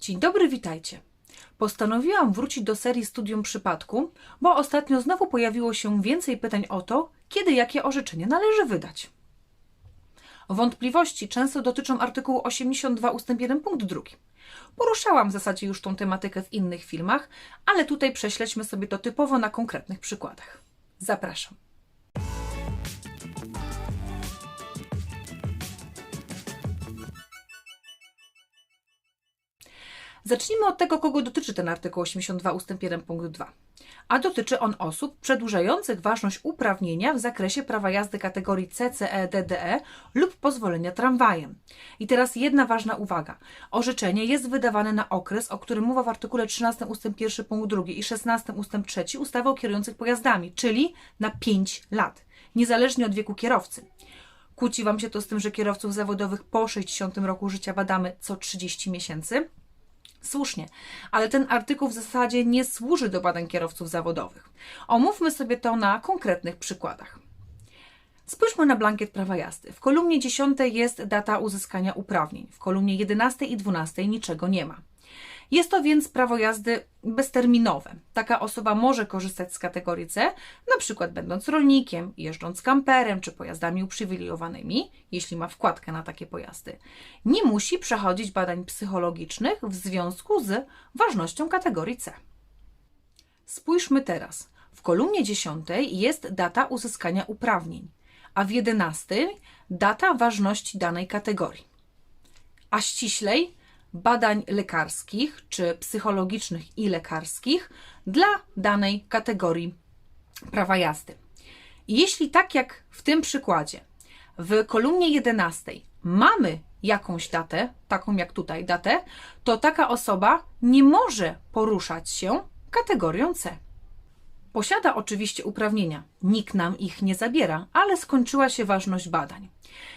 Dzień dobry, witajcie. Postanowiłam wrócić do serii Studium Przypadku, bo ostatnio znowu pojawiło się więcej pytań o to, kiedy jakie orzeczenie należy wydać. Wątpliwości często dotyczą artykułu 82 ust. 1 punkt 2. Poruszałam w zasadzie już tą tematykę w innych filmach, ale tutaj prześledźmy sobie to typowo na konkretnych przykładach. Zapraszam. Zacznijmy od tego, kogo dotyczy ten artykuł 82 ust. 1 punkt 2. A dotyczy on osób przedłużających ważność uprawnienia w zakresie prawa jazdy kategorii CCE, DDE lub pozwolenia tramwajem. I teraz jedna ważna uwaga. Orzeczenie jest wydawane na okres, o którym mowa w artykule 13 ust. 1 punkt 2 i 16 ust. 3 ustawy o kierujących pojazdami, czyli na 5 lat, niezależnie od wieku kierowcy. Kłóci Wam się to z tym, że kierowców zawodowych po 60 roku życia badamy co 30 miesięcy? Słusznie, ale ten artykuł w zasadzie nie służy do badań kierowców zawodowych. Omówmy sobie to na konkretnych przykładach. Spójrzmy na blankiet prawa jazdy. W kolumnie 10 jest data uzyskania uprawnień, w kolumnie 11 i 12 niczego nie ma. Jest to więc prawo jazdy bezterminowe. Taka osoba może korzystać z kategorii C, na przykład będąc rolnikiem, jeżdżąc kamperem czy pojazdami uprzywilejowanymi, jeśli ma wkładkę na takie pojazdy. Nie musi przechodzić badań psychologicznych w związku z ważnością kategorii C. Spójrzmy teraz. W kolumnie 10 jest data uzyskania uprawnień, a w 11 data ważności danej kategorii. A ściślej badań lekarskich czy psychologicznych i lekarskich dla danej kategorii prawa jazdy. Jeśli tak jak w tym przykładzie, w kolumnie 11 mamy jakąś datę, taką jak tutaj datę, to taka osoba nie może poruszać się kategorią C. Posiada oczywiście uprawnienia, nikt nam ich nie zabiera, ale skończyła się ważność badań.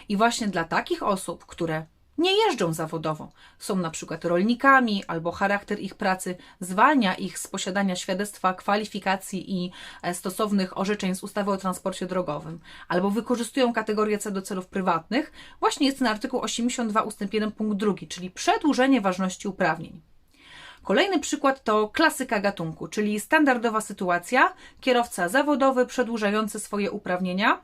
I właśnie dla takich osób, które nie jeżdżą zawodowo, są na przykład rolnikami albo charakter ich pracy zwalnia ich z posiadania świadectwa kwalifikacji i e, stosownych orzeczeń z ustawy o transporcie drogowym, albo wykorzystują kategorię C do celów prywatnych, właśnie jest ten artykuł 82 ust. 1 punkt 2, czyli przedłużenie ważności uprawnień. Kolejny przykład to klasyka gatunku, czyli standardowa sytuacja, kierowca zawodowy przedłużający swoje uprawnienia,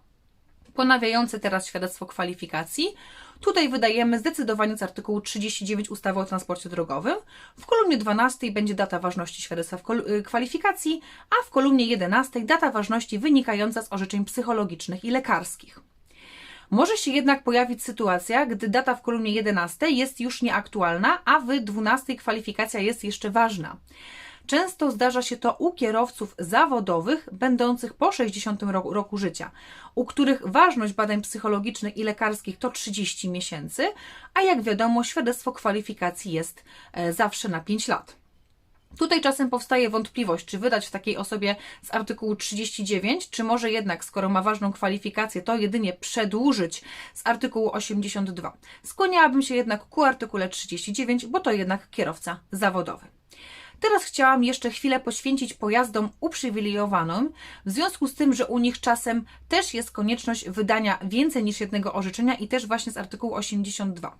ponawiający teraz świadectwo kwalifikacji. Tutaj wydajemy zdecydowanie z artykułu 39 ustawy o transporcie drogowym. W kolumnie 12 będzie data ważności świadectwa y, kwalifikacji, a w kolumnie 11 data ważności wynikająca z orzeczeń psychologicznych i lekarskich. Może się jednak pojawić sytuacja, gdy data w kolumnie 11 jest już nieaktualna, a w 12 kwalifikacja jest jeszcze ważna. Często zdarza się to u kierowców zawodowych będących po 60 roku, roku życia, u których ważność badań psychologicznych i lekarskich to 30 miesięcy, a jak wiadomo, świadectwo kwalifikacji jest e, zawsze na 5 lat. Tutaj czasem powstaje wątpliwość, czy wydać w takiej osobie z artykułu 39, czy może jednak, skoro ma ważną kwalifikację, to jedynie przedłużyć z artykułu 82. Skłaniałabym się jednak ku artykule 39, bo to jednak kierowca zawodowy. Teraz chciałam jeszcze chwilę poświęcić pojazdom uprzywilejowanym, w związku z tym, że u nich czasem też jest konieczność wydania więcej niż jednego orzeczenia i też właśnie z artykułu 82.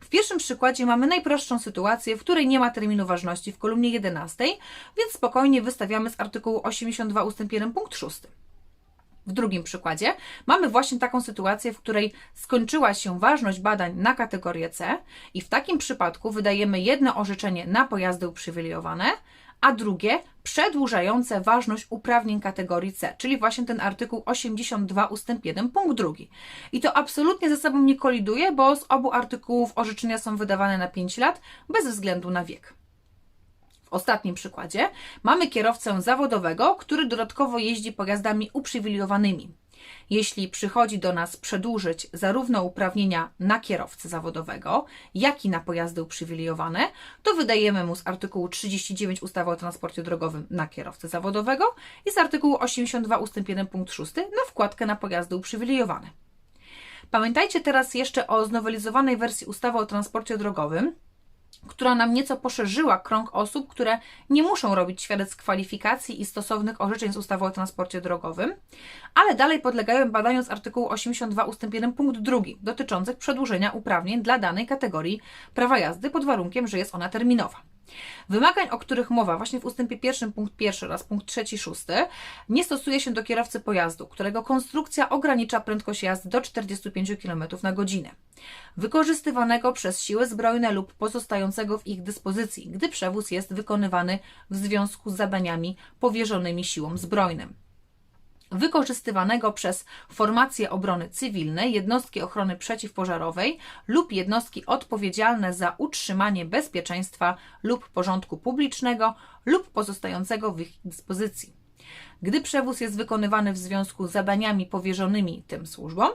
W pierwszym przykładzie mamy najprostszą sytuację, w której nie ma terminu ważności w kolumnie 11, więc spokojnie wystawiamy z artykułu 82 ust. 1 punkt 6. W drugim przykładzie mamy właśnie taką sytuację, w której skończyła się ważność badań na kategorię C i w takim przypadku wydajemy jedno orzeczenie na pojazdy uprzywilejowane, a drugie przedłużające ważność uprawnień kategorii C, czyli właśnie ten artykuł 82 ust. 1 punkt 2. I to absolutnie ze sobą nie koliduje, bo z obu artykułów orzeczenia są wydawane na 5 lat bez względu na wiek ostatnim przykładzie mamy kierowcę zawodowego, który dodatkowo jeździ pojazdami uprzywilejowanymi. Jeśli przychodzi do nas przedłużyć zarówno uprawnienia na kierowcę zawodowego, jak i na pojazdy uprzywilejowane, to wydajemy mu z artykułu 39 ustawy o transporcie drogowym na kierowcę zawodowego i z artykułu 82 ust. 1 punkt 6 na wkładkę na pojazdy uprzywilejowane. Pamiętajcie teraz jeszcze o znowelizowanej wersji ustawy o transporcie drogowym, która nam nieco poszerzyła krąg osób, które nie muszą robić świadectw kwalifikacji i stosownych orzeczeń z ustawy o transporcie drogowym, ale dalej podlegają badaniom z artykułu 82 ust. 1 punkt 2 dotyczących przedłużenia uprawnień dla danej kategorii prawa jazdy pod warunkiem, że jest ona terminowa. Wymagań, o których mowa właśnie w ustępie pierwszym punkt pierwszy oraz punkt trzeci, szósty, nie stosuje się do kierowcy pojazdu, którego konstrukcja ogranicza prędkość jazdy do 45 km na godzinę, wykorzystywanego przez siły zbrojne lub pozostającego w ich dyspozycji, gdy przewóz jest wykonywany w związku z zadaniami powierzonymi siłom zbrojnym wykorzystywanego przez formacje obrony cywilnej, jednostki ochrony przeciwpożarowej lub jednostki odpowiedzialne za utrzymanie bezpieczeństwa lub porządku publicznego lub pozostającego w ich dyspozycji. Gdy przewóz jest wykonywany w związku z zadaniami powierzonymi tym służbom,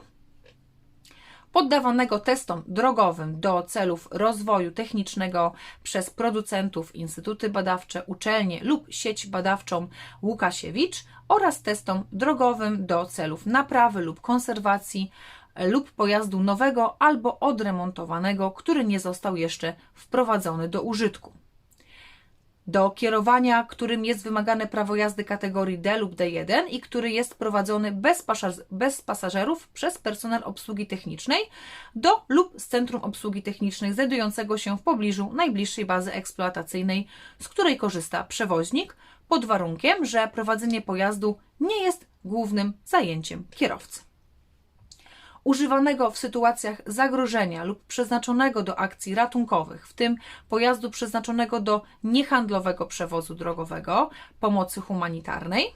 poddawanego testom drogowym do celów rozwoju technicznego przez producentów, instytuty badawcze, uczelnie lub sieć badawczą Łukasiewicz oraz testom drogowym do celów naprawy lub konserwacji lub pojazdu nowego albo odremontowanego, który nie został jeszcze wprowadzony do użytku do kierowania, którym jest wymagane prawo jazdy kategorii D lub D1 i który jest prowadzony bez, bez pasażerów przez personel obsługi technicznej do lub z centrum obsługi technicznej znajdującego się w pobliżu najbliższej bazy eksploatacyjnej, z której korzysta przewoźnik, pod warunkiem, że prowadzenie pojazdu nie jest głównym zajęciem kierowcy używanego w sytuacjach zagrożenia lub przeznaczonego do akcji ratunkowych, w tym pojazdu przeznaczonego do niehandlowego przewozu drogowego, pomocy humanitarnej,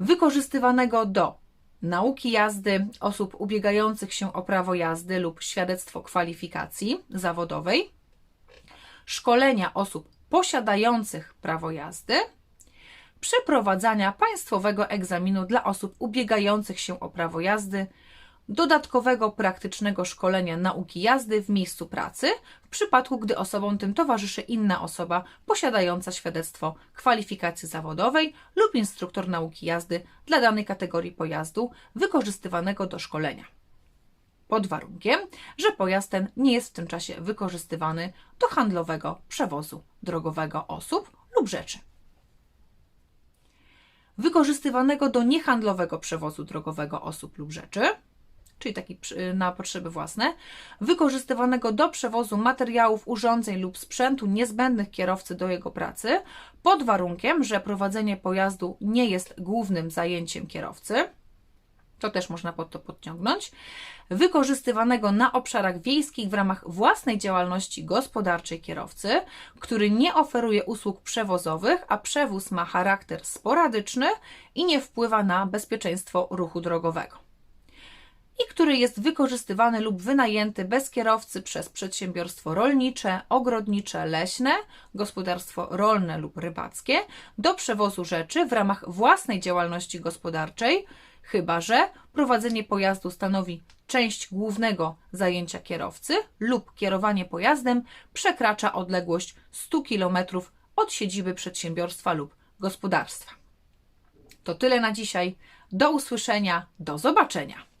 wykorzystywanego do nauki jazdy osób ubiegających się o prawo jazdy lub świadectwo kwalifikacji zawodowej, szkolenia osób posiadających prawo jazdy, przeprowadzania państwowego egzaminu dla osób ubiegających się o prawo jazdy dodatkowego praktycznego szkolenia nauki jazdy w miejscu pracy, w przypadku gdy osobom tym towarzyszy inna osoba posiadająca świadectwo kwalifikacji zawodowej lub instruktor nauki jazdy dla danej kategorii pojazdu wykorzystywanego do szkolenia. Pod warunkiem, że pojazd ten nie jest w tym czasie wykorzystywany do handlowego przewozu drogowego osób lub rzeczy wykorzystywanego do niehandlowego przewozu drogowego osób lub rzeczy, czyli taki na potrzeby własne, wykorzystywanego do przewozu materiałów, urządzeń lub sprzętu niezbędnych kierowcy do jego pracy, pod warunkiem, że prowadzenie pojazdu nie jest głównym zajęciem kierowcy. To też można pod to podciągnąć. Wykorzystywanego na obszarach wiejskich w ramach własnej działalności gospodarczej kierowcy, który nie oferuje usług przewozowych, a przewóz ma charakter sporadyczny i nie wpływa na bezpieczeństwo ruchu drogowego i który jest wykorzystywany lub wynajęty bez kierowcy przez przedsiębiorstwo rolnicze, ogrodnicze, leśne, gospodarstwo rolne lub rybackie do przewozu rzeczy w ramach własnej działalności gospodarczej, chyba że prowadzenie pojazdu stanowi część głównego zajęcia kierowcy lub kierowanie pojazdem przekracza odległość 100 km od siedziby przedsiębiorstwa lub gospodarstwa. To tyle na dzisiaj. Do usłyszenia, do zobaczenia.